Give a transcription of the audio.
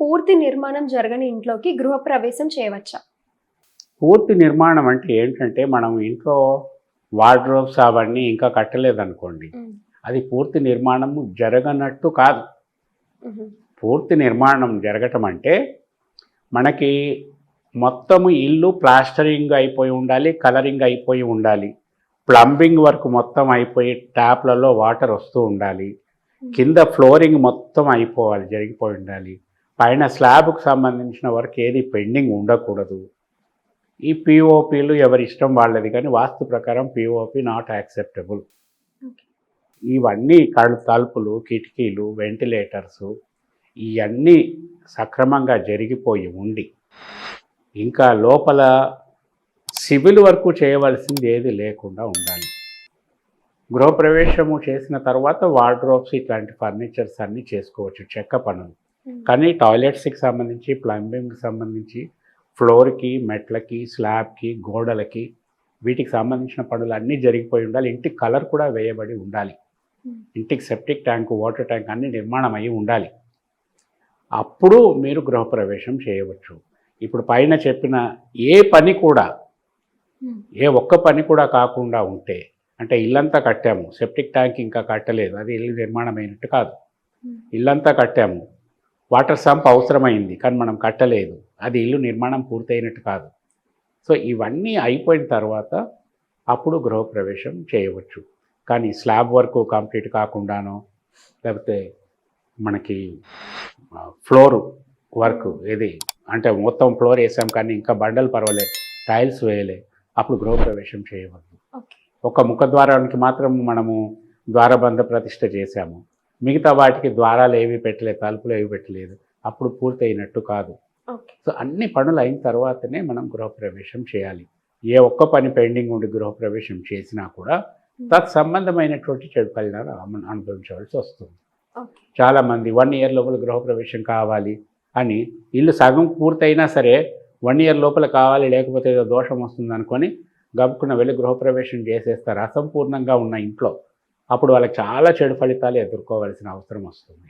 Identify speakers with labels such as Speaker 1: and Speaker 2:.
Speaker 1: పూర్తి నిర్మాణం జరగని ఇంట్లోకి గృహప్రవేశం చేయవచ్చా?
Speaker 2: పూర్తి నిర్మాణం అంటే ఏంటంటే మనం ఇంట్లో వార్డ్రోబ్స్ అవన్నీ ఇంకా కట్టలేదనుకోండి. అది పూర్తి నిర్మాణం జరగనట్టు కాదు. పూర్తి నిర్మాణం జరగటం అంటే మనకి మొత్తము ఇల్లు ప్లాస్టరింగ్ అయిపోయి ఉండాలి కలరింగ్ అయిపోయి ఉండాలి. ప్లంబింగ్ వర్క్ మొత్తం అయిపోయి ట్యాప్లలో వాటర్ వస్తూ ఉండాలి. కింద ఫ్లోరింగ్ మొత్తం అయిపోవాలి జరిగిపోయి ఉండాలి. పైన స్లాబ్కు సంబంధించిన వర్క్ ఏది పెండింగ్ ఉండకూడదు. ఈ పిఓపిలు ఎవరి ఇష్టం వాళ్ళది కానీ వాస్తు ప్రకారం పిఓపి నాట్ యాక్సెప్టబుల్. ఇవన్నీ కళ్ళు తలుపులు కిటికీలు వెంటిలేటర్సు ఇవన్నీ సక్రమంగా జరిగిపోయి ఉండి ఇంకా లోపల సివిల్ వర్క్ చేయవలసింది ఏది లేకుండా ఉండాలి. గృహప్రవేశము చేసిన తర్వాత వార్డ్రోబ్స్ ఇట్లాంటి ఫర్నిచర్స్ అన్నీ చేసుకోవచ్చు చెక్క పనులు
Speaker 1: మ్మ్.
Speaker 2: కానీ టాయిలెట్స్కి సంబంధించి ప్లంబింగ్కి సంబంధించి ఫ్లోర్కి మెట్లకి స్లాబ్కి గోడలకి వీటికి సంబంధించిన పనులు అన్నీ జరిగిపోయి ఉండాలి ఇంటికి కలర్ కూడా వేయబడి ఉండాలి
Speaker 1: మ్మ్.
Speaker 2: ఇంటికి సెప్టిక్ ట్యాంక్ వాటర్ ట్యాంక్ అన్నీ నిర్మాణం అయి ఉండాలి అప్పుడు మీరు గృహప్రవేశం చేయవచ్చు ఇప్పుడు పైన చెప్పిన ఏ పని కూడా
Speaker 1: మ్మ్.
Speaker 2: ఏ ఒక్క పని కూడా కాకుండా ఉంటే అంటే ఇల్లంతా కట్టాము. సెప్టిక్ ట్యాంక్ ఇంకా కట్టలేదు. అది ఇల్లు నిర్మాణం అయినట్టు కాదు.
Speaker 1: మ్మ్.
Speaker 2: ఇల్లంతా కట్టాము. వాటర్ సంప్ అవసరమైంది కానీ మనం కట్టలేదు. అది ఇల్లు నిర్మాణం పూర్తయినట్టు కాదు. సో ఇవన్నీ అయిపోయిన తర్వాత అప్పుడు గృహప్రవేశం చేయవచ్చు. కానీ స్లాబ్ వర్క్ కంప్లీట్ కాకుండానో లేకపోతే మనకి ఫ్లోర్ వర్క్ ఏది అంటే మొత్తం ఫ్లోర్ వేసాం కానీ ఇంకా బండలు పర్వాలే టైల్స్ వేయలే అప్పుడు గృహప్రవేశం చేయవద్దు. ఒక ముఖద్వారానికి మాత్రం మనము ద్వారబంధ ప్రతిష్ఠ చేశాము. మిగతా వాటికి ద్వారాలు ఏవి పెట్టలేదు తలుపులు ఏవి పెట్టలేదు. అప్పుడు పూర్తయినట్టు కాదు. సో అన్ని పనులు అయిన తర్వాతనే మనం గృహప్రవేశం చేయాలి. ఏ ఒక్క పని పెండింగ్ ఉండి గృహప్రవేశం చేసినా కూడా తత్సంబంధమైనటువంటి చెడు ఫలితాలు అను- అనుభవించవలసి వస్తుంది. చాలామంది వన్ ఇయర్ లోపల గృహప్రవేశం కావాలి అని ఇల్లు సగం పూర్తయినా సరే వన్ ఇయర్ లోపల కావాలి లేకపోతే ఏదో దోషం వస్తుంది అనుకొని గబుక్కున వెళ్ళి గృహప్రవేశం చేసేస్తారు అసంపూర్ణంగా ఉన్న ఇంట్లో అప్పుడు వాళ్ళకి చాలా చెడు ఫలితాలు ఎదుర్కోవాల్సిన అవసరం వస్తుంది.